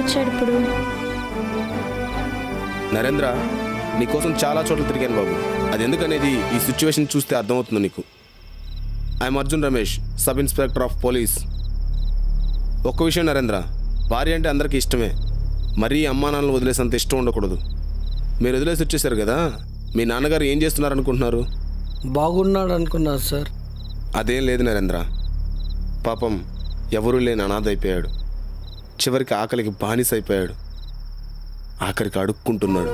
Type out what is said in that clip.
వచ్చాడు ఇప్పుడు? నరేంద్ర నీకోసం చాలా చోట్ల తిరిగాను బాబు. అది ఎందుకనేది ఈ సిచ్యువేషన్ చూస్తే అర్థమవుతుంది నీకు. I'm Arjun Ramesh sub inspector of police. ఒక్క విషయం నరేంద్ర భార్య అంటే అందరికీ ఇష్టమే. మరీ అమ్మానాన్నలు వదిలేసినంత ఇష్టం ఉండకూడదు. మీరు వదిలేసి వచ్చేసారు కదా? మీ నాన్నగారు ఏం చేస్తున్నారు అనుకుంటున్నారు బాగున్నాడు అనుకున్నారు సార్. అదేం లేదు నరేంద్ర. పాపం ఎవరూ లేని అనాథ అయిపోయాడు. చివరికి ఆకలికి బానిస అయిపోయాడు ఆఖరికి అడుక్కుంటున్నాడు.